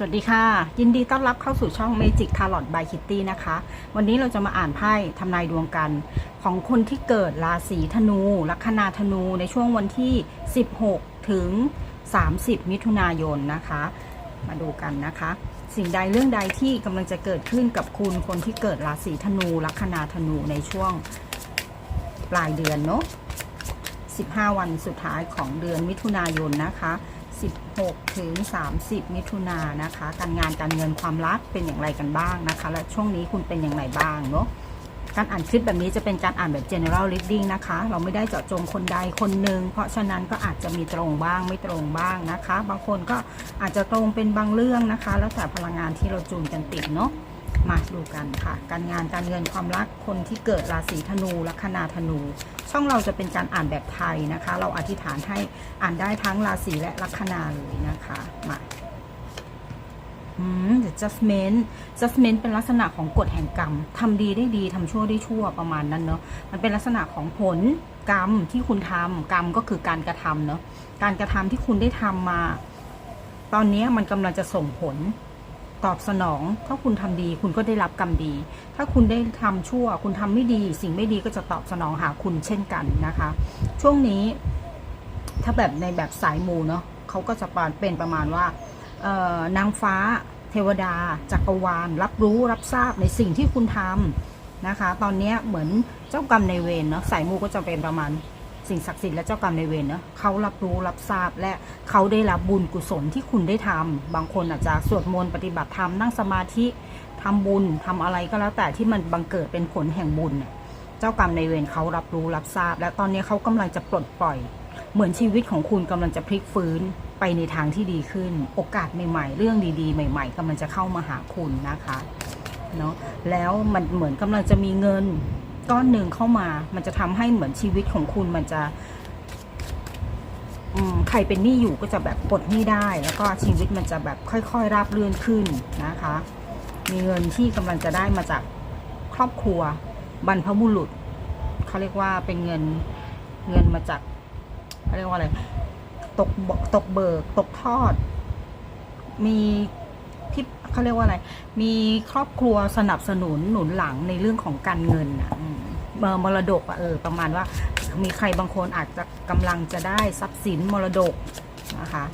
สวัสดีค่ะ ยินดีต้อนรับเข้าสู่ช่อง Magic Tarot by Kitty นะคะ วันนี้เราจะมาอ่านไพ่ทำนายดวงกัน ของคนที่เกิดราศีธนู ลัคนาธนูในช่วงวันที่ 16 ถึง 30 มิถุนายนนะคะ มาดูกันนะคะ สิ่งใดเรื่องใดที่กำลังจะเกิดขึ้นกับคุณคนที่เกิดราศีธนู ลัคนาธนูในช่วงปลายเดือนเนาะ15 วันสุดท้ายของเดือนมิถุนายนนะคะ 16 ถึง 30 มิถุนายนนะคะ การงานการเงินความรักเป็นอย่างไรกันบ้างนะคะ และช่วงนี้คุณเป็นอย่างไรบ้างเนาะการอ่านคลิปแบบนี้จะเป็นการอ่านแบบ general reading นะคะ เราไม่ได้เจาะจงคนใดคนหนึ่ง เพราะฉะนั้นก็อาจจะมีตรงบ้างไม่ตรงบ้างนะคะ บางคนก็อาจจะตรงเป็นบางเรื่องนะคะ แล้วแต่พลังงานที่เราจูนกันติดเนาะมาดูกันค่ะ การงานการเงินความรักคนที่เกิดราศีธนูลัคนาธนู ช่องเราจะเป็นการอ่านแบบไทยนะคะ เราอธิษฐานให้อ่านได้ทั้งราศีและลัคนาเลยนะคะมาอืม the judgment judgment เป็นลักษณะของกฎแห่งกรรมทำดีได้ดีทำชั่วได้ชั่วประมาณนั้นเนาะมันเป็นลักษณะของผลกรรมที่คุณทำกรรมก็คือการกระทำเนาะการกระทำที่คุณได้ทำมา ตอนนี้มันกำลังจะส่งผล ตอบสนองถ้าคุณทำดี คุณก็ได้รับกรรมดี ถ้าคุณได้ทำชั่ว คุณทำไม่ดี สิ่งไม่ดีก็จะตอบสนองหาคุณเช่นกันนะคะ ช่วงนี้ ถ้าแบบในแบบสายมูเนาะเขาก็จะเป็นประมาณว่านางฟ้า เทวดา จักรวาล รับรู้รับทราบในสิ่งที่คุณทำนะคะ ตอนนี้เหมือนเจ้ากรรมในเวรเนาะสายมูก็จะเป็นประมาณ สิ่งศักดิ์สิทธิ์และเจ้ากรรมในเวรเนาะเขารับรู้รับทราบและเขาได้รับบุญกุศลที่คุณได้ทำบางคนอาจจะสวดมนต์ปฏิบัติธรรมนั่งสมาธิทำบุญทำอะไรก็แล้วแต่ที่มันบังเกิดเป็นผลแห่งบุญเนี่ยเจ้ากรรมในเวรเขารับรู้รับทราบ และตอนนี้เขากำลังจะปลดปล่อย เหมือนชีวิตของคุณกำลังจะพลิกฟื้นไปในทางที่ดีขึ้น โอกาสใหม่ๆ เรื่องดีๆ ใหม่ ๆกำลังจะเข้ามาหาคุณนะคะเนาะแล้วมันเหมือนกำลังจะมีเงิน ก้อนหนึ่งเข้ามา มันจะทำให้เหมือนชีวิตของคุณมันจะใครเป็นหนี้อยู่ก็จะแบบปลดหนี้ได้ แล้วก็ชีวิตมันจะแบบค่อยๆ ราบเรื่อนขึ้นนะคะ มีเงินที่กำลังจะได้มาจากครอบครัวบรรพบุรุษเขาเรียกว่าเป็นเงินเงินมาจากเขาเรียกว่าอะไรตกตกเบิกตกทอด มี ที่เขาเรียกว่าอะไร มีครอบครัวสนับสนุนหนุนหลังในเรื่องของการเงินอะมเอ่อมรดกอะเออประมาณว่า มีใครบางคนอาจจะกำลังจะได้ทรัพย์สินมรดกนะคะ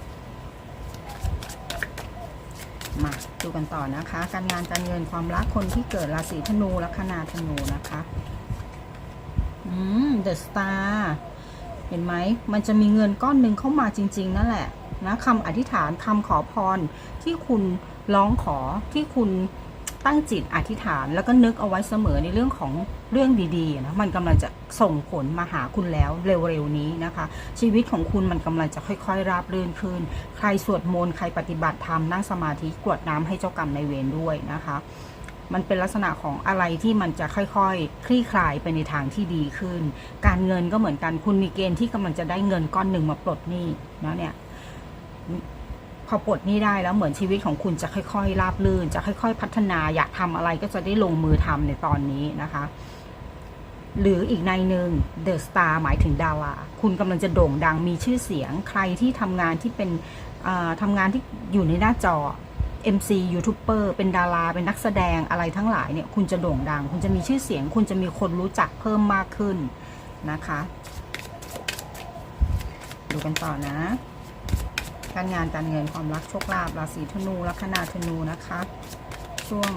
มาดูกันต่อนะคะ การงานการเงินความรักคนที่เกิดราศีธนูลัคนาธนูนะคะอืม the star เห็นไหมมันจะมีเงินก้อนหนึ่งเข้ามาจริง ๆ นั่นแหละนะคำอธิษฐานคำขอพรที่คุณ ร้องขอที่คุณตั้งจิตอธิษฐาน แล้วก็นึกเอาไว้เสมอในเรื่องของเรื่องดีๆนะมันกำลังจะส่งผลมาหาคุณแล้วเร็วๆนี้นะคะ ชีวิตของคุณมันกำลังจะค่อยๆ ราบรื่นขึ้น ใครสวดมนต์ใครปฏิบัติธรรมนั่งสมาธิกรวดน้ำให้เจ้ากรรมในเวรด้วยนะคะ มันเป็นลักษณะของอะไรที่มันจะค่อยๆ คลี่คลายไปในทางที่ดีขึ้น การเงินก็เหมือนกันคุณมีเกณฑ์ที่กำลังจะได้เงินก้อนหนึ่งมาปลดหนี้นะเนี่ย พอปลดนี้ได้แล้วเหมือนชีวิตของคุณจะค่อยๆราบรื่น จะค่อย ๆ พัฒนาอยากทำอะไรก็จะได้ลงมือทำในตอนนี้นะคะ หรืออีกในหนึ่งเดอะสตาร์หมายถึงดาราคุณกำลังจะโด่งดังมีชื่อเสียง ใครที่ทำงานที่เป็นอ่าทำงานที่อยู่ในหน้าจอ MC ยูทูบเบอร์เป็นดารา เป็นนักแสดงอะไรทั้งหลายเนี่ย คุณจะโด่งดัง คุณจะมีชื่อเสียง คุณจะมีคนรู้จักเพิ่มมากขึ้นนะคะ ดูกันต่อนะ การงานการเงินความรักโชคลาภราศีธนูลัคนาธนูนะคะ ช่วง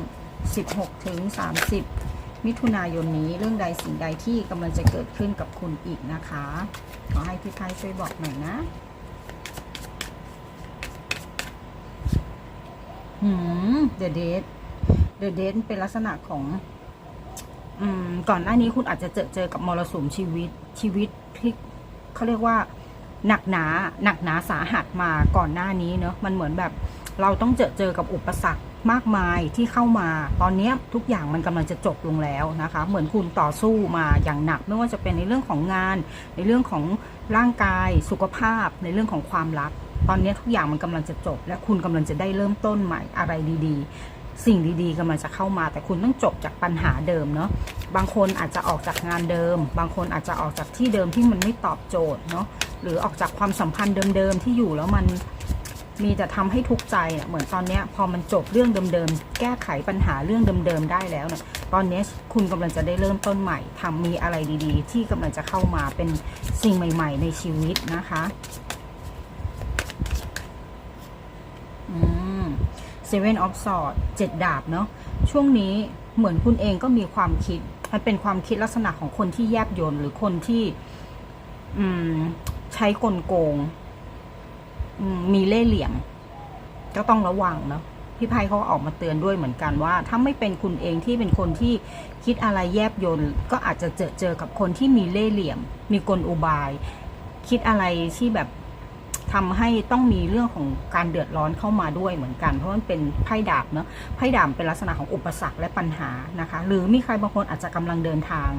16ถึง30 มิถุนายนนี้เรื่องใดสิ่งใดที่กำลังจะเกิดขึ้นกับคุณอีกนะคะ ขอให้พี่ไพ่ช่วยบอกหน่อยนะหืมเดอะเดทเดอะเดทเป็นลักษณะของอืมก่อนหน้านี้คุณอาจจะเจอเจอกับมรสุมชีวิตชีวิตพลิกเขาเรียกว่า หนักหนาหนักหนาสาหัสมาก่อนหน้านี้เนอะมันเหมือนแบบเราต้องเจอเจอกับอุปสรรคมากมายที่เข้ามา ตอนนี้ทุกอย่างมันกำลังจะจบลงแล้วนะคะ เหมือนคุณต่อสู้มาอย่างหนัก ไม่ว่าจะเป็นในเรื่องของงาน ในเรื่องของร่างกายสุขภาพ ในเรื่องของความรัก ตอนนี้ทุกอย่างมันกำลังจะจบ และคุณกำลังจะได้เริ่มต้นใหม่อะไรดีๆ สิ่งดีๆกำลังจะเข้ามา แต่คุณต้องจบจากปัญหาเดิมเนาะบางคนอาจจะออกจากงานเดิม บางคนอาจจะออกจากที่เดิมที่มันไม่ตอบโจทย์เนาะ หรือออกจากความสัมพันธ์เดิมๆที่อยู่แล้วมันมีแต่ทำให้ทุกข์ใจเนี่ยเหมือนตอนนี้พอมันจบเรื่องเดิมๆ แก้ไขปัญหาเรื่องเดิมๆ ได้แล้วเนี่ยตอนนี้คุณกำลังจะได้เริ่มต้นใหม่ทำมีอะไรดีๆ ที่กำลังจะเข้ามาเป็นสิ่งใหม่ ๆ ในชีวิตนะคะอืม Seven of Swords เจ็ดดาบเนาะช่วงนี้เหมือนคุณเองก็มีความคิด มันเป็นความคิดลักษณะของคนที่แยบยลหรือคนที่ อืม ใช้กลโกงมีเล่เหลี่ยม ก็ต้องระวังเนาะพี่ไพ่เขาออกมาเตือนด้วยเหมือนกันว่า ถ้าไม่เป็นคุณเองที่เป็นคนที่คิดอะไรแยบยลก็อาจจะเจอเจอกับคนที่มีเล่เหลี่ยม มีกลอุบาย คิดอะไรที่แบบทำให้ต้องมีเรื่องของการเดือดร้อนเข้ามาด้วยเหมือนกัน เพราะมันเป็นไพ่ดาบเนาะไพ่ดาบเป็นลักษณะของอุปสรรคและปัญหานะคะ หรือมีใครบางคนอาจจะกำลังเดินทาง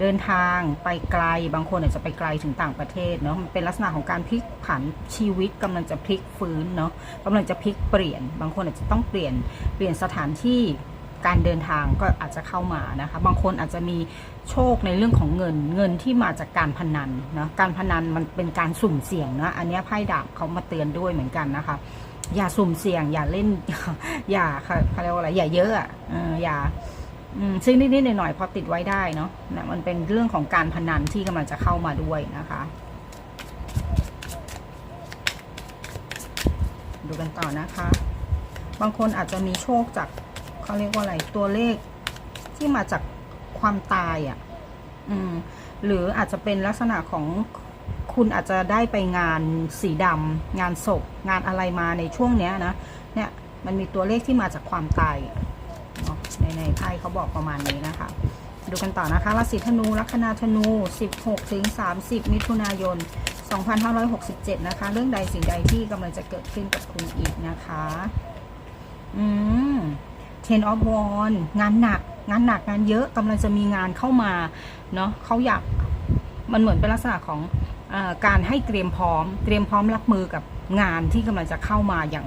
เดินทางไปไกลบางคนอาจจะไปไกลถึงต่างประเทศเนาะมันเป็นลักษณะของการพลิกผันชีวิตกำลังจะพลิกฟื้นเนาะกำลังจะพลิกเปลี่ยน บางคนอาจจะต้องเปลี่ยนเปลี่ยนสถานที่การเดินทางก็อาจจะเข้ามานะคะ บางคนอาจจะมีโชคในเรื่องของเงินเงินที่มาจากการพนันนะการพนันมันเป็นการสุ่มเสี่ยงนะอันนี้ไพ่ดาบเขามาเตือนด้วยเหมือนกันนะคะ อย่าสุ่มเสี่ยง อย่าเล่น อย่าเขาเรียกว่าอะไรอย่าเยอะอะอย่า ซึ่งนิดๆหน่อยๆพอติดไว้ได้เนาะนะมันเป็นเรื่องของการพนันที่กำลังจะเข้ามาด้วยนะคะ ดูกันต่อนะคะ บางคนอาจจะมีโชคจากเขาเรียกว่าอะไรตัวเลขที่มาจากความตายอะ่ะอืมหรืออาจจะเป็นลักษณะของคุณอาจจะได้ไปงานสีดำงานศพงานอะไรมาในช่วงเนี้ยนะเนี่ยมันมีตัวเลขที่มาจากความตาย ในไพ่เขาบอกประมาณนี้นะคะ ดูกันต่อนะคะราศีธนูลัคนาธนู 16ถึง30 มิถุนายน 2567 นะคะ เรื่องใดสิ่งใดที่กำลังจะเกิดขึ้นกับคุณอีกนะคะ อืม Ten of w a n d งานหนัก งานหนักงานเยอะกำลังจะมีงานเข้ามาเนาะเขาอยากมันเหมือนเป็นลักษณะของอการให้เตรียมพร้อม เตรียมพร้อมรับมือกับงานที่กำลังจะเข้ามาอย่าง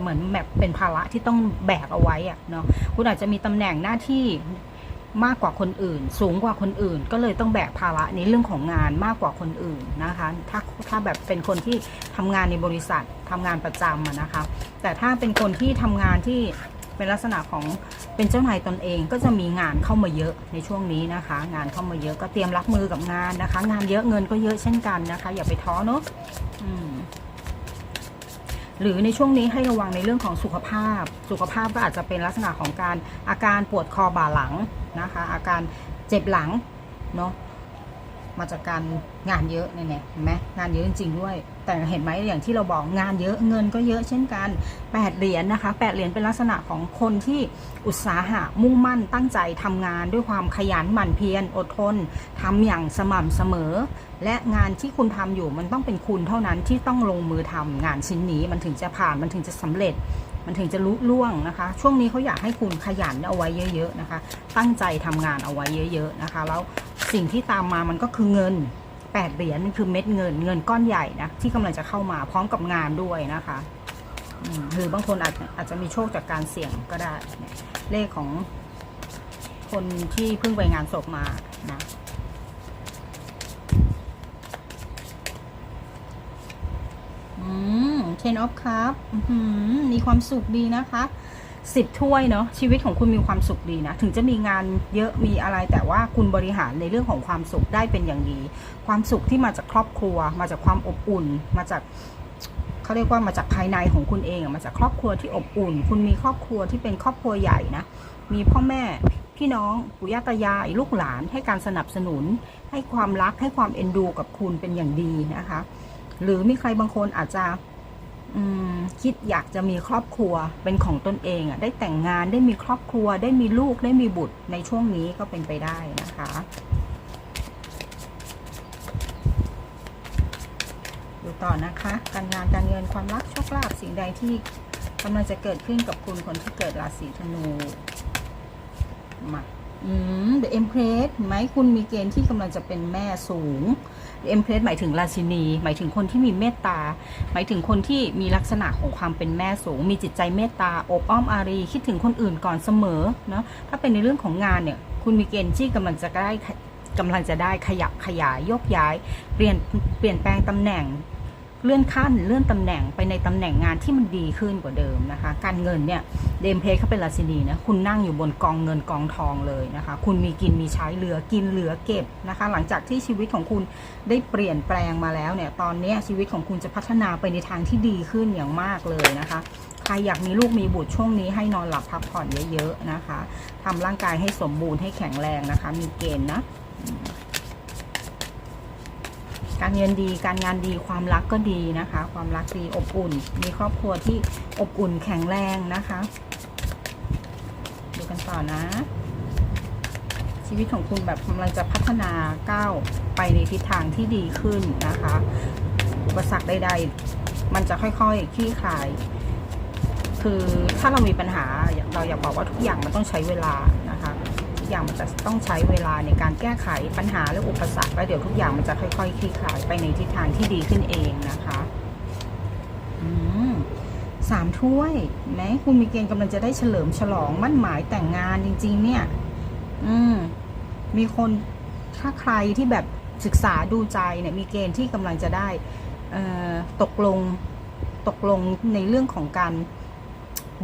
เหมือนแบบเป็นภาระที่ต้องแบกเอาไว้อะเนาะคุณอาจจะมีตำแหน่งหน้าที่มากกว่าคนอื่น สูงกว่าคนอื่น ก็เลยต้องแบกภาระในเรื่องของงานมากกว่าคนอื่นนะคะ ถ้าถ้าแบบเป็นคนที่ทำงานในบริษัททำงานประจำนะคะ แต่ถ้าเป็นคนที่ทำงานที่เป็นลักษณะของเป็นเจ้านายตนเองก็จะมีงานเข้ามาเยอะในช่วงนี้นะคะ งานเข้ามาเยอะก็เตรียมรับมือกับงานนะคะ งานเยอะเงินก็เยอะเช่นกันนะคะ อย่าไปท้อเนาะอืม หรือในช่วงนี้ให้ระวังในเรื่องของสุขภาพ สุขภาพก็อาจจะเป็นลักษณะของการอาการปวดคอบ่าหลังนะคะ อาการเจ็บหลังเนาะมาจากการงานเยอะเนี่ยเห็นไหมงานเยอะจริงๆด้วย แต่เห็นไหมอย่างที่เราบอกงานเยอะเงินก็เยอะเช่นกัน8เหรียญนะคะ8เหรียญเป็นลักษณะของคนที่อุตสาหะมุ่งมั่นตั้งใจทำงานด้วยความขยันหมั่นเพียรอดทนทำอย่างสม่ำเสมอ และงานที่คุณทำอยู่มันต้องเป็นคุณเท่านั้นที่ต้องลงมือทำงานชิ้นนี้มันถึงจะผ่านมันถึงจะสำเร็จ มันถึงจะลุล่วงนะคะ ช่วงนี้เขาอยากให้คุณขยันเอาไว้เยอะ ๆนะคะ ตั้งใจทำงานเอาไว้เยอะ ๆนะคะ แล้วสิ่งที่ตามมามันก็คือเงิน 8 เหรียญนี่คือเม็ดเงินเงินก้อนใหญ่นะที่กำลังจะเข้ามาพร้อมกับงานด้วยนะคะหรือบางคนอาจอาจจะมีโชคจากการเสี่ยงก็ได้ เลขของคนที่เพิ่งไปงานศพมานะอืมเทนอฟครับมีความสุขดีนะคะ สิบถ้วยเนาะชีวิตของคุณมีความสุขดีนะ ถึงจะมีงานเยอะมีอะไรแต่ว่าคุณบริหารในเรื่องของความสุขได้เป็นอย่างดี ความสุขที่มาจากครอบครัว มาจากความอบอุ่น มาจากเขาเรียกว่ามาจากภายในของคุณเองมาจากครอบครัวที่อบอุ่น คุณมีครอบครัวที่เป็นครอบครัวใหญ่นะมีพ่อแม่พี่น้องปู่ย่าตายายลูกหลานให้การสนับสนุน ให้ความรักให้ความเอ็นดูกับคุณเป็นอย่างดีนะคะ หรือมีใครบางคนอาจจะ คิดอยากจะมีครอบครัวเป็นของตนเองอะได้แต่งงานได้มีครอบครัว ได้มีลูกได้มีบุตรในช่วงนี้ก็เป็นไปได้นะคะ ดูต่อนะคะ การงานการเงินความรักโชคลาภสิ่งใดที่กำลังจะเกิดขึ้นกับคุณคนที่เกิดราศีธนูมาอืม The Empress เห็นไหมคุณมีเกณฑ์ที่กำลังจะเป็นแม่สูง เอมเพลสหมายถึงราชินี หมายถึงคนที่มีเมตตา หมายถึงคนที่มีลักษณะของความเป็นแม่สูง มีจิตใจเมตตาอบอ้อมอารี คิดถึงคนอื่นก่อนเสมอเนาะถ้าเป็นในเรื่องของงานเนี่ยคุณมีเกณฑ์ที่กำลังจะได้กำลังจะได้ขยับขยายยกย้าย เปลี่ยนเปลี่ยนแปลงตำแหน่ง เลื่อนขั้นเลื่อนตำแหน่งไปในตำแหน่งงานที่มันดีขึ้นกว่าเดิมนะคะ การเงินเนี่ยเดมเพลเขาเป็นราชินีนะคุณนั่งอยู่บนกองเงินกองทองเลยนะคะ คุณมีกินมีใช้เหลือกินเหลือเก็บนะคะ หลังจากที่ชีวิตของคุณได้เปลี่ยนแปลงมาแล้วเนี่ยตอนนี้ชีวิตของคุณจะพัฒนาไปในทางที่ดีขึ้นอย่างมากเลยนะคะใครอยากมีลูกมีบุตรช่วงนี้ให้นอนหลับพักผ่อนเยอะๆนะคะทำร่างกายให้สมบูรณ์ให้แข็งแรงนะคะ มีเกณฑ์นะ การเงินดีการงานดีความรักก็ดีนะคะ ความรักดีอบอุ่น มีครอบครัวที่อบอุ่นแข็งแรงนะคะ ดูกันต่อนะ ชีวิตของคุณแบบกำลังจะพัฒนาก้าวไปในทิศทางที่ดีขึ้นนะคะ อุปสรรคใด ๆ มันจะค่อยๆคลี่คลาย คือถ้าเรามีปัญหาเราอยากบอกว่าทุกอย่างมันต้องใช้เวลา อย่างมันจะต้องใช้เวลาในการแก้ไขปัญหาและอุปสรรคแล้วเดี๋ยวทุกอย่างมันจะค่อยๆคลี่คลายไปในทิศทางที่ดีขึ้นเองนะคะสามถ้วยไหมคุณมีเกณฑ์กำลังจะได้เฉลิมฉลองมั่นหมายแต่งงานจริง ๆ เนี่ย อืมมีคนถ้าใครที่แบบศึกษาดูใจเนี่ยมีเกณฑ์ที่กำลังจะได้ตกลงตกลงในเรื่องของการ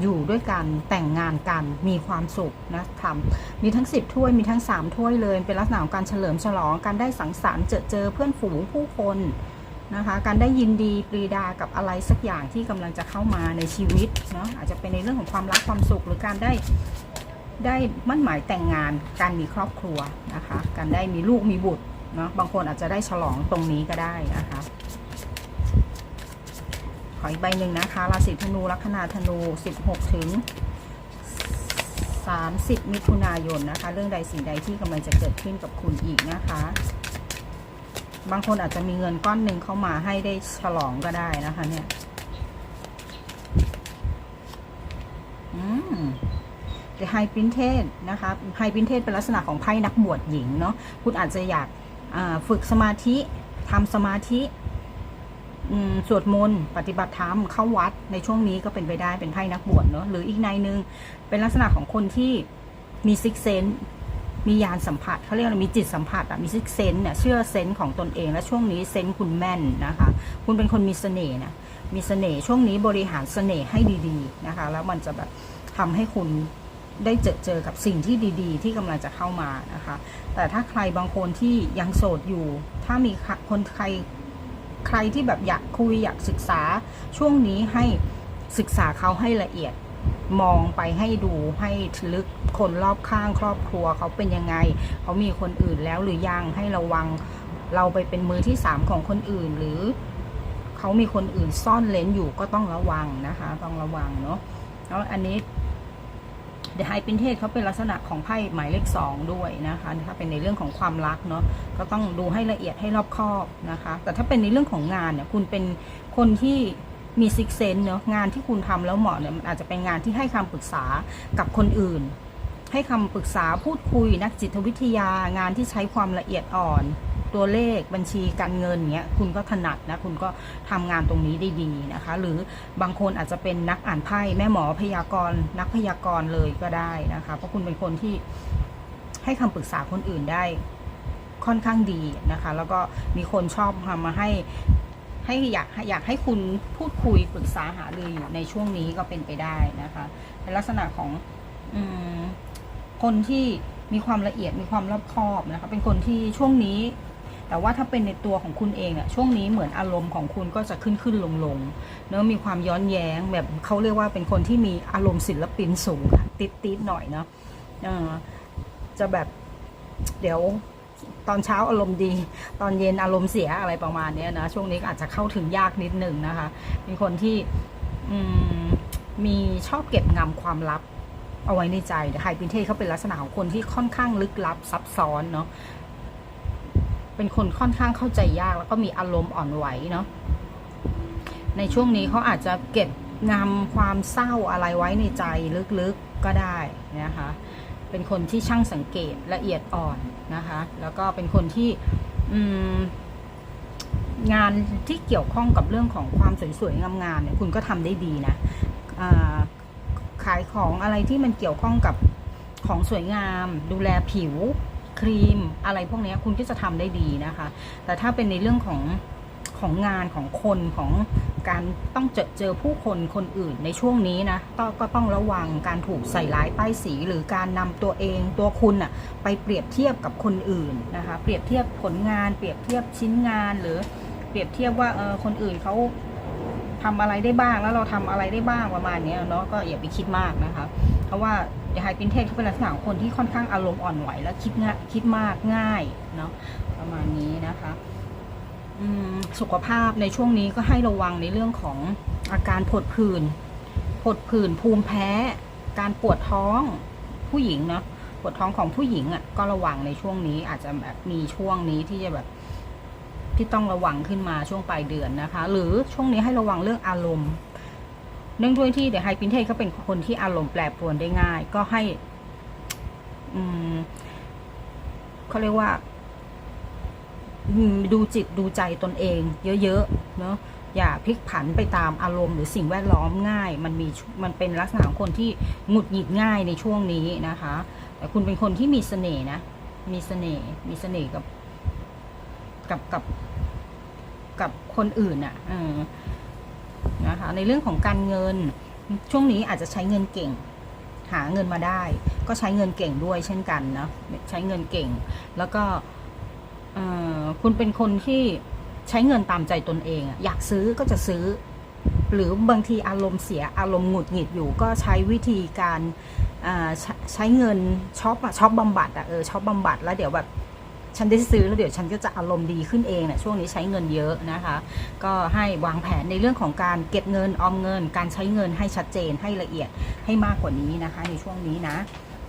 อยู่ด้วยกันแต่งงานกันมีความสุขนะทำมีทั้ง 10 ถ้วยมีทั้ง 3 ถ้วยเลย เป็นลักษณะของการเฉลิมฉลองการได้สังสรรค์เจอเจอเพื่อนฝูงผู้คนนะคะการได้ยินดีปรีดากับอะไรสักอย่างที่กำลังจะเข้ามาในชีวิตเนาะอาจจะเป็นในเรื่องของความรักความสุขหรือการได้ได้มั่นหมายแต่งงานการมีครอบครัวนะคะการได้มีลูกมีบุตรเนาะบางคนอาจจะได้ฉลองตรงนี้ก็ได้นะคะ ออีกใบหนึ่งนะคะ ราศีธนูลัคนาธนู 16 ถึง 30 มิถุนายนนะคะ เรื่องใดสิ่งใดที่กำลังจะเกิดขึ้นกับคุณอีกนะคะ บางคนอาจจะมีเงินก้อนหนึ่งเข้ามาให้ได้ฉลองก็ได้นะคะเนี่ยอืม The High Princess นะคะ High Princess เป็นลักษณะของไพ่นักบวชหญิงเนาะคุณอาจจะอยากฝึกสมาธิทำสมาธิ สวดมนต์ปฏิบัติธรรมเข้าวัดในช่วงนี้ก็เป็นไปได้เป็นไพ่นักบวชเนาะหรืออีกในหนึ่งเป็นลักษณะของคนที่มีซิกเซนมียานสัมผัสเขาเรียกว่ามีจิตสัมผัสอะมีซิกเซนเนี่ยเชื่อเซนของตนเองและช่วงนี้เซนคุณแม่นนะคะ คุณเป็นคนมีเสน่ห์นะมีเสน่ห์ช่วงนี้บริหารเสน่ห์ให้ดีๆนะคะ แล้วมันจะแบบทำให้คุณได้เจอเจอกับสิ่งที่ดี ๆ ที่กำลังจะเข้ามานะคะ แต่ถ้าใครบางคนที่ยังโสดอยู่ ถ้ามีคนใคร ใครที่แบบอยากคุยอยากศึกษาช่วงนี้ให้ศึกษาเขาให้ละเอียดมองไปให้ดูให้ลึกคนรอบข้างครอบครัวเขาเป็นยังไง เขามีคนอื่นแล้วหรือยังให้ระวังเราไปเป็นมือที่สามของคนอื่นหรือเขามีคนอื่นซ่อนเลนอยู่ก็ต้องระวังนะคะ ต้องระวังเนาะแล้วอันนี้ เดอะไฮปินเทสเขาเป็นลักษณะของไพ่หมายเลขสองด้วยนะคะถ้าเป็นในเรื่องของความรักเนาะก็ต้องดูให้ละเอียดให้รอบคอบนะคะ แต่ถ้าเป็นในเรื่องของงานเนี่ยคุณเป็นคนที่มีซิกเซนเนาะงานที่คุณทำแล้วเหมาะเนี่ยมันอาจจะเป็นงานที่ให้คำปรึกษากับคนอื่น ให้คำปรึกษาพูดคุยนักจิตวิทยางานที่ใช้ความละเอียดอ่อน ตัวเลขบัญชีการเงินเงี้ยคุณก็ถนัดนะคุณก็ทำงานตรงนี้ได้ดีนะคะ หรือบางคนอาจจะเป็นนักอ่านไพ่แม่หมอพยากรณ์นักพยากรณ์เลยก็ได้นะคะ เพราะคุณเป็นคนที่ให้คำปรึกษาคนอื่นได้ค่อนข้างดีนะคะ แล้วก็มีคนชอบทำมาให้ให้อยากอยากให้คุณพูดคุยปรึกษาหารืออยู่ในช่วงนี้ก็เป็นไปได้นะคะเป็นลักษณะของ คนที่มีความละเอียดมีความรอบคอบนะคะเป็นคนที่ช่วงนี้ แต่ว่าถ้าเป็นในตัวของคุณเองอะช่วงนี้เหมือนอารมณ์ของคุณก็จะขึ้นขึ้นลงลงเนอะมีความย้อนแย้งแบบเขาเรียกว่าเป็นคนที่มีอารมณ์ศิลปินสูงค่ะติดติดหน่อยเนาะจะแบบเดี๋ยวตอนเช้าอารมณ์ดี ตอนเย็นอารมณ์เสียอะไรประมาณนี้นะช่วงนี้อาจจะเข้าถึงยากนิดนึงนะคะ เป็นคนที่มีชอบเก็บงำความลับ เอาไว้ในใจไฮปินเทสเขาเป็นลักษณะของคนที่ค่อนข้างลึกลับซับซ้อนเนาะเป็นคนค่อนข้างเข้าใจยากแล้วก็มีอารมณ์อ่อนไหวเนาะในช่วงนี้เขาอาจจะเก็บงำความเศร้าอะไรไว้ในใจลึกๆก็ได้นะคะ เป็นคนที่ช่างสังเกตละเอียดอ่อนนะคะ แล้วก็เป็นคนที่งานที่เกี่ยวข้องกับเรื่องของความสวยๆงามๆเนี่ยคุณก็ทำได้ดีนะอ่า ขายของอะไรที่มันเกี่ยวข้องกับของสวยงาม ดูแลผิวครีม อะไรพวกนี้คุณก็จะทำได้ดีนะคะ แต่ถ้าเป็นในเรื่องของขของงานของคนของการต้องเจอเจอผู้คนคนอื่นในช่วงนี้นะต้องก็ต้องระวังการถูกใส่ร้ายป้ายสี หรือการนำตัวเองตัวคุณอะไปเปรียบเทียบกับคนอื่นนะคะ เปรียบเทียบผลงาน เปรียบเทียบชิ้นงานหรือเปรียบเทียบว่าเออคนอื่นเขา ทำอะไรได้บ้างแล้วเราทำอะไรได้บ้างประมาณนี้เนาะก็อย่าไปคิดมากนะคะเพราะว่าอย่าไฮปินเทคเขาเป็นลักษณะคนที่ค่อนข้างอารมณ์อ่อนไหวและคิดง่ายคิดมากง่ายเนาะประมาณนี้นะคะสุขภาพในช่วงนี้ก็ให้ระวังในเรื่องของอาการผดผื่นผดผื่นภูมิแพ้ การปวดท้องผู้หญิงเนาะปวดท้องของผู้หญิงอะ่ะก็ระวังในช่วงนี้อาจจะแบบมีช่วงนี้ที่จะแบบ ที่ต้องระวังขึ้นมาช่วงปลายเดือนนะคะ หรือช่วงนี้ให้ระวังเรื่องอารมณ์ เนื่องด้วยที่เดี๋ยวไฮปินเทสก็เป็นคนที่อารมณ์แปรปรวนได้ง่าย ก็ให้อืมเขาเรียกว่าดูจิตดูใจตนเอง เยอะๆเนาะอย่าพลิกผันไปตามอารมณ์หรือสิ่งแวดล้อมง่าย มันมีมันเป็นลักษณะของคนที่หงุดหงิดง่ายในช่วงนี้นะคะ แต่คุณเป็นคนที่มีเสน่ห์นะ มีเสน่ห์มีเสน่ห์กับ กับกับกับคนอื่นอะ่ะนะคะในเรื่องของการเงินช่วงนี้อาจจะใช้เงินเก่ง หาเงินมาได้ ก็ใช้เงินเก่งด้วยเช่นกันนะใช้เงินเก่ง แล้วก็คุณเป็นคนที่ใช้เงินตามใจตนเอง อยากซื้อก็จะซื้อ หรือบางทีอารมณ์เสียอารมณ์หงุดหงิดอยู่ ก็ใช้วิธีการใช้ใช้เงินช็อปอะช็อปบำบัดอะเออช็อปบำบัดแล้วเดี๋ยวแบบ ฉันได้ซื้อแล้วเดี๋ยวฉันก็จะอารมณ์ดีขึ้นเองนี่ยช่วงนี้ใช้เงินเยอะนะคะ ก็ให้วางแผนในเรื่องของการเก็บเงินออมเงิน การใช้เงินให้ชัดเจนให้ละเอียดให้มากกว่านี้นะคะ ในช่วงนี้นะ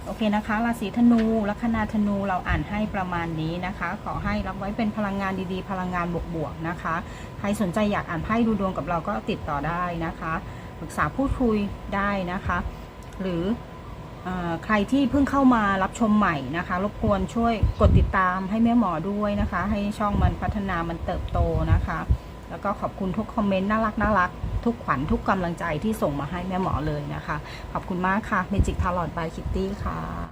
โอเคนะคะราศีธนูลัคนาธนูเราอ่านให้ประมาณนี้นะคะ ขอให้รับไว้เป็นพลังงานดีๆ พลังงานบวกๆนะคะ ใครสนใจอยากอ่านไพ่ดูดวงกับเราก็ติดต่อได้นะคะ ปรึกษาพูดคุยได้นะคะ หรือ ใครที่เพิ่งเข้ามารับชมใหม่นะคะ รบกวนช่วยกดติดตามให้แม่หมอด้วยนะคะ ให้ช่องมันพัฒนามันเติบโตนะคะ แล้วก็ขอบคุณทุกคอมเมนต์น่ารักน่ารักทุกขวัญทุกกำลังใจที่ส่งมาให้แม่หมอเลยนะคะ ขอบคุณมากค่ะเมจิกทาร์ลอดบายคิตตี้ค่ะ